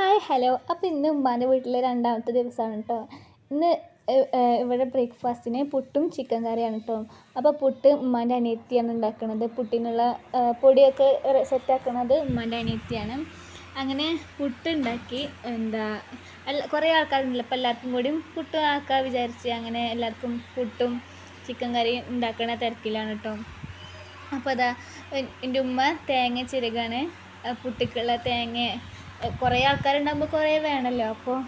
Hi hello. അപ്പോൾ ഇന്ന് ഉമ്മാന്റെ വീട്ടിലെ രണ്ടാമത്തെ ദിവസമാണ് കേട്ടോ ഇന്ന് ഇവിടെ ബ്രേക്ക്ഫാസ്റ്റിന് പുട്ടും ചിക്കൻ കറിയാണ് കേട്ടോ അപ്പോൾ പുട്ട് ഉമ്മാന്റെ അനിയത്തിയാണ് ഉണ്ടാക്കുന്നത് പുട്ടിനുള്ള പൊടിയൊക്കെ സെറ്റാക്കുന്നത് ഉമ്മാന്റെ അനിയത്തിയാണ്. അങ്ങനെ പുട്ട് ഉണ്ടാക്കി എന്താ കുറേ ആൾക്കാരുണ്ടല്ലോ. അപ്പോൾ എല്ലാവർക്കും കൂടിയും പുട്ട് ആക്കാൻ വിചാരിച്ച് അങ്ങനെ എല്ലാവർക്കും പുട്ടും ചിക്കൻ കറിയും ഉണ്ടാക്കുന്ന തിരക്കിലാണ് കേട്ടോ അപ്പോൾ അതാ എന്റെ ഉമ്മ തേങ്ങ ചിരകാണ്. പുട്ടിക്കുള്ള തേങ്ങ കുറേ ആൾക്കാരുണ്ടാകുമ്പോൾ കുറേ വേണമല്ലോ അപ്പോൾ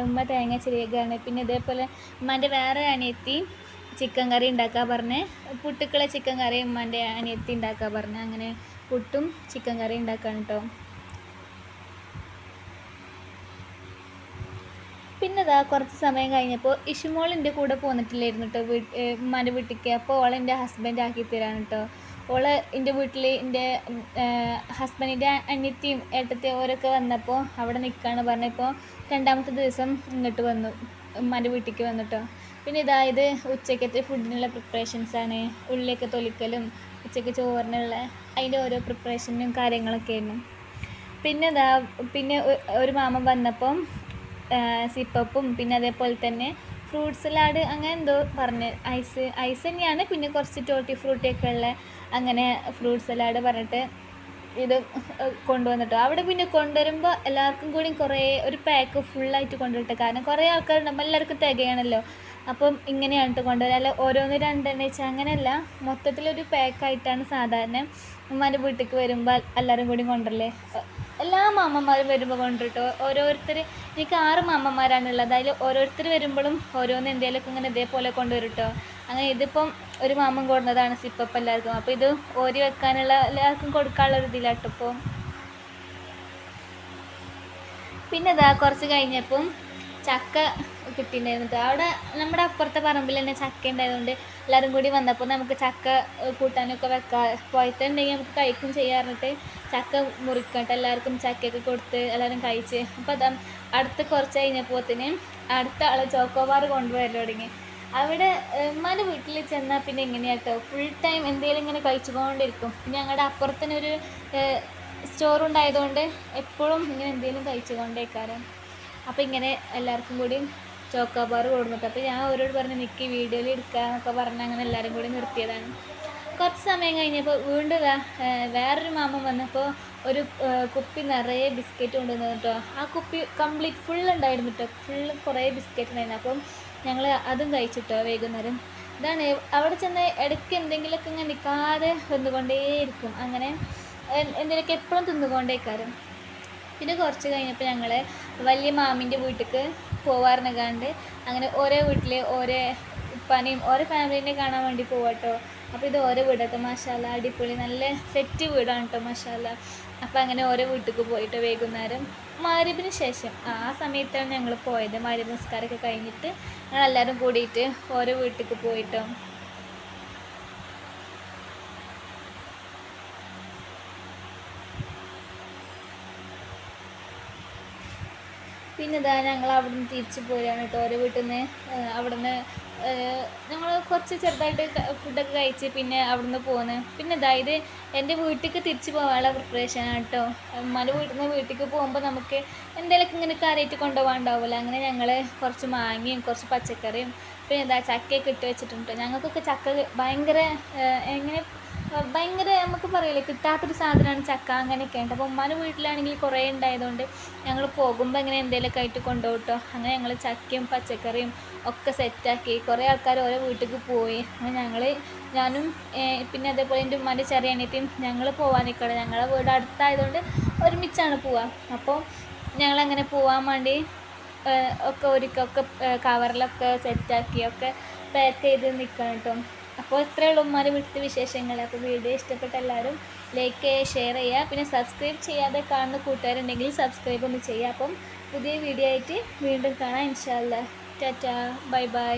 ഉമ്മ തേങ്ങ ചിരകാണ് പിന്നെ ഇതേപോലെ ഉമ്മാന്റെ വേറെ അനിയത്തി ചിക്കൻ കറി ഉണ്ടാക്കാൻ പറഞ്ഞ് പുട്ടുക്കളെ ചിക്കൻ കറി ഉമ്മാന്റെ അനിയത്തി ഉണ്ടാക്കാൻ പറഞ്ഞ് അങ്ങനെ പുട്ടും ചിക്കൻ കറി ഉണ്ടാക്കാൻ കേട്ടോ പിന്നെ ഇതാ കുറച്ച് സമയം കഴിഞ്ഞപ്പോൾ ഇഷുമോൾ എന്റെ കൂടെ പോന്നിട്ടില്ലായിരുന്നു കേട്ടോ വീട്ട് ഉമ്മാന്റെ വീട്ടിലേക്ക് അപ്പോൾ ഓളെന്റെ ഹസ്ബൻഡ് ആക്കി തരാണ് കേട്ടോ ഓൾ എന്റെ വീട്ടിൽ എന്റെ ഹസ്ബൻഡിന്റെ അനിയത്തിയും ഏട്ടത്തിയും ഓരൊക്കെ വന്നപ്പോൾ അവിടെ നിൽക്കുകയാണ് പറഞ്ഞപ്പോൾ രണ്ടാമത്തെ ദിവസം ഇങ്ങോട്ട് വന്നു ഉമ്മാന്റെ വീട്ടിലേക്ക് വന്നിട്ടോ. പിന്നെ ഇതായത് ഉച്ചക്കത്തെ ഫുഡിനുള്ള പ്രിപ്പറേഷൻസാണ് ഉള്ളിയൊക്കെ തൊലിക്കലും ഉച്ചയ്ക്ക് ചോറിനുള്ള അതിന്റെ ഓരോ പ്രിപ്പറേഷനും കാര്യങ്ങളൊക്കെ ആയിരുന്നു. പിന്നെ ഇതാ പിന്നെ ഒരു മാമൻ വന്നപ്പം സിപ്പപ്പും പിന്നെ അതേപോലെ തന്നെ ഫ്രൂട്ട് സലാഡ് അങ്ങനെ എന്തോ പറഞ്ഞ്. ഐസ് ഐസ് തന്നെയാണ്. പിന്നെ കുറച്ച് ടോട്ടി ഫ്രൂട്ടിയൊക്കെ ഉള്ള അങ്ങനെ ഫ്രൂട്ട് സലാഡ് പറഞ്ഞിട്ട് ഇത് കൊണ്ടുവന്നിട്ടോ. അവിടെ പിന്നെ കൊണ്ടുവരുമ്പോൾ എല്ലാവർക്കും കൂടി കുറേ ഒരു പാക്ക് ഫുള്ളായിട്ട് കൊണ്ടുവരട്ടെ. കാരണം കുറേ ആൾക്കാരുണ്ടാകുമ്പോൾ എല്ലാവർക്കും തികയണമല്ലോ അപ്പം ഇങ്ങനെയാണ് കേട്ടോ കൊണ്ടുവരിക. അല്ല ഓരോന്ന് രണ്ടെണ്ണ വെച്ചാൽ അങ്ങനെയല്ല. മൊത്തത്തിലൊരു പാക്കായിട്ടാണ് സാധാരണ ഉമ്മാന്റെ വീട്ടിലേക്ക് വരുമ്പോൾ എല്ലാവരും കൂടി കൊണ്ടുവരല്ലേ? എല്ലാ മാമ്മമാരും വരുമ്പോൾ കൊണ്ടിട്ടോ? ഓരോരുത്തർ എനിക്ക് ആറ് മാമ്മമാരാണുള്ളത് അതിൽ ഓരോരുത്തർ വരുമ്പോഴും ഓരോന്ന് എന്തെങ്കിലുമൊക്കെ ഇങ്ങനെ ഇതേപോലെ കൊണ്ടുവരും കേട്ടോ അങ്ങനെ ഇതിപ്പം ഒരു മാമൻ കൊടുന്നതാണ് സിപ്പപ്പ് എല്ലാവർക്കും. അപ്പോൾ ഇത് ഓരി വെക്കാനുള്ള എല്ലാവർക്കും കൊടുക്കാനുള്ള ഒരു ഇതിലാട്ടോ പിന്നെ ഇതാ കുറച്ച് കഴിഞ്ഞപ്പം ചക്ക കിട്ടിയിട്ടുണ്ടായിരുന്നു അവിടെ നമ്മുടെ അപ്പുറത്തെ പറമ്പിൽ തന്നെ ചക്ക ഉണ്ടായതുകൊണ്ട് എല്ലാവരും കൂടി വന്നപ്പോൾ നമുക്ക് ചക്ക കൂട്ടാനൊക്കെ വെക്കാം പോയിട്ടുണ്ടെങ്കിൽ നമുക്ക് കഴിക്കും ചെയ്യാറുണ്ട് ചക്ക മുറിക്കട്ടെ എല്ലാവർക്കും ചക്കയൊക്കെ കൊടുത്ത് എല്ലാവരും കഴിച്ച്. അപ്പോൾ അതാ അടുത്ത് കുറച്ച് കഴിഞ്ഞപ്പോത്തിന് അടുത്ത ആൾ ചോക്കോബാർ കൊണ്ടുവരൽ തുടങ്ങി. അവിടെ ഉമ്മാന്റെ വീട്ടിൽ ചെന്നാൽ പിന്നെ എങ്ങനെയാട്ടോ ഫുൾ ടൈം എന്തെങ്കിലും ഇങ്ങനെ കഴിച്ചുകൊണ്ടിരിക്കും. പിന്നെ ഞങ്ങളുടെ അപ്പുറത്തന്നെ ഒരു സ്റ്റോറുണ്ടായതുകൊണ്ട് എപ്പോഴും ഇങ്ങനെ എന്തെങ്കിലും കഴിച്ചുകൊണ്ടേക്കാരം. അപ്പോൾ ഇങ്ങനെ എല്ലാവർക്കും കൂടി ചോക്കോബാർ കൊടുത്തിട്ട് അപ്പോൾ ഞാൻ അവരോട് പറഞ്ഞ് നിൽക്കി വീഡിയോയിൽ എടുക്കാമെന്നൊക്കെ പറഞ്ഞ് അങ്ങനെ എല്ലാവരും കൂടി നിർത്തിയതാണ്. കുറച്ച് സമയം കഴിഞ്ഞപ്പോൾ വീണ്ടും വേ വേറൊരു മാമൻ വന്നപ്പോൾ ഒരു കുപ്പി നിറയെ ബിസ്ക്കറ്റ് കൊണ്ടുവന്നു കേട്ടോ. ആ കുപ്പി കംപ്ലീറ്റ് ഫുൾ ഉണ്ടായിരുന്നു കേട്ടോ. ഫുൾ കുറേ ബിസ്ക്കറ്റ് ഉണ്ടായിരുന്നു. അപ്പം ഞങ്ങൾ അതും കഴിച്ചിട്ടോ വൈകുന്നേരം. ഇതാണ് അവിടെ ചെന്ന് ഇടയ്ക്ക് എന്തെങ്കിലുമൊക്കെ ഇങ്ങനെ നിൽക്കാതെ തിന്നുകൊണ്ടേയിരിക്കും. അങ്ങനെ എന്തെങ്കിലുമൊക്കെ എപ്പോഴും തിന്നുകൊണ്ടേക്കാരും. പിന്നെ കുറച്ച് കഴിഞ്ഞപ്പോൾ ഞങ്ങൾ വലിയ മാമിന്റെ വീട്ടിലേക്ക് പോവാറിനകാണ്ട് അങ്ങനെ ഓരോ വീട്ടിൽ ഓരോ ഉപ്പാനെയും ഓരോ ഫാമിലീനെ കാണാൻ വേണ്ടി പോവാട്ടോ. അപ്പോൾ ഇത് ഓരോ വീടൊക്കെ മഷാല അടിപൊളി നല്ല സെറ്റ് വീടാണ് കേട്ടോ മഷാല. അപ്പോൾ അങ്ങനെ ഓരോ വീട്ടിലേക്ക് പോയിട്ട് വൈകുന്നേരം മാരിബിന് ശേഷം ആ സമയത്താണ് ഞങ്ങൾ പോയത്. മാരിബ് നിസ്കാരമൊക്കെ കഴിഞ്ഞിട്ട് ഞങ്ങൾ എല്ലാവരും കൂടിയിട്ട് ഓരോ വീട്ടിലേക്ക് പോയിട്ടോ. പിന്നെ ഇതാ ഞങ്ങൾ അവിടെ നിന്ന് തിരിച്ച് പോരാണ് കേട്ടോ. ഓരോ വീട്ടിൽ നിന്ന് അവിടെ നിന്ന് ഞങ്ങൾ കുറച്ച് ചെറുതായിട്ട് ഫുഡൊക്കെ കഴിച്ച് പിന്നെ അവിടെ നിന്ന് പോന്ന് പിന്നെ അതായത് എന്റെ വീട്ടിലേക്ക് തിരിച്ചു പോകാനുള്ള പ്രിപ്പറേഷനാണ് കേട്ടോ. ഉമ്മാന്റെ വീട്ടിൽ നിന്ന് വീട്ടിലേക്ക് പോകുമ്പോൾ നമുക്ക് എന്തെങ്കിലുമൊക്കെ ഇങ്ങനെ കറിയിട്ട് കൊണ്ടുപോകാണ്ടാവില്ല അങ്ങനെ ഞങ്ങൾ കുറച്ച് മാങ്ങയും കുറച്ച് പച്ചക്കറിയും പിന്നെ ഇതാ ചക്കയൊക്കെ ഇട്ട് വെച്ചിട്ടുണ്ട് ഞങ്ങൾക്കൊക്കെ ചക്ക ഭയങ്കര എങ്ങനെ ഭയങ്കര നമുക്ക് പറയില്ലേ കിട്ടാത്തൊരു സാധനമാണ് ചക്ക അങ്ങനെയൊക്കെ. ഉണ്ട് അപ്പോൾ ഉമ്മാന്റെ വീട്ടിലാണെങ്കിൽ കുറേ ഉണ്ടായതുകൊണ്ട് ഞങ്ങൾ പോകുമ്പോൾ ഇങ്ങനെ എന്തെങ്കിലുമൊക്കെ ആയിട്ട് കൊണ്ടുപോകും കേട്ടോ അങ്ങനെ ഞങ്ങൾ ചക്കയും പച്ചക്കറിയും ഒക്കെ സെറ്റാക്കി കുറേ ആൾക്കാർ ഓരോ വീട്ടിലേക്ക് പോയി. അങ്ങനെ ഞങ്ങൾ ഞാനും പിന്നെ അതേപോലെ എന്റെ ഉമ്മാന്റെ ചെറിയ അനിയത്തിയും ഞങ്ങൾ പോകാൻ നിൽക്കണം ഞങ്ങളുടെ വീട് അടുത്തായതുകൊണ്ട് ഒരുമിച്ചാണ് പോവുക. അപ്പോൾ ഞങ്ങളങ്ങനെ പോകാൻ വേണ്ടി ഒക്കെ ഒരുക്കൊക്കെ കവറിലൊക്കെ സെറ്റാക്കി ഒക്കെ പാക്ക് ചെയ്ത് നിൽക്കണം കേട്ടോ അപ്പോൾ ഇത്രയേ ഉള്ളൂ ഉമ്മാരെ വീട്ടിലത്തെ വിശേഷങ്ങൾ. അപ്പോൾ വീഡിയോ ഇഷ്ടപ്പെട്ട എല്ലാവരും ലൈക്ക് ചെയ്യുക ഷെയർ ചെയ്യുക. പിന്നെ സബ്സ്ക്രൈബ് ചെയ്യാതെ കാണുന്ന കൂട്ടുകാരുണ്ടെങ്കിൽ സബ്സ്ക്രൈബ് ഒന്ന് ചെയ്യുക. അപ്പം പുതിയ വീഡിയോ ആയിട്ട് വീണ്ടും കാണാം ഇൻഷാല്ല ടാറ്റാ. Bye bye.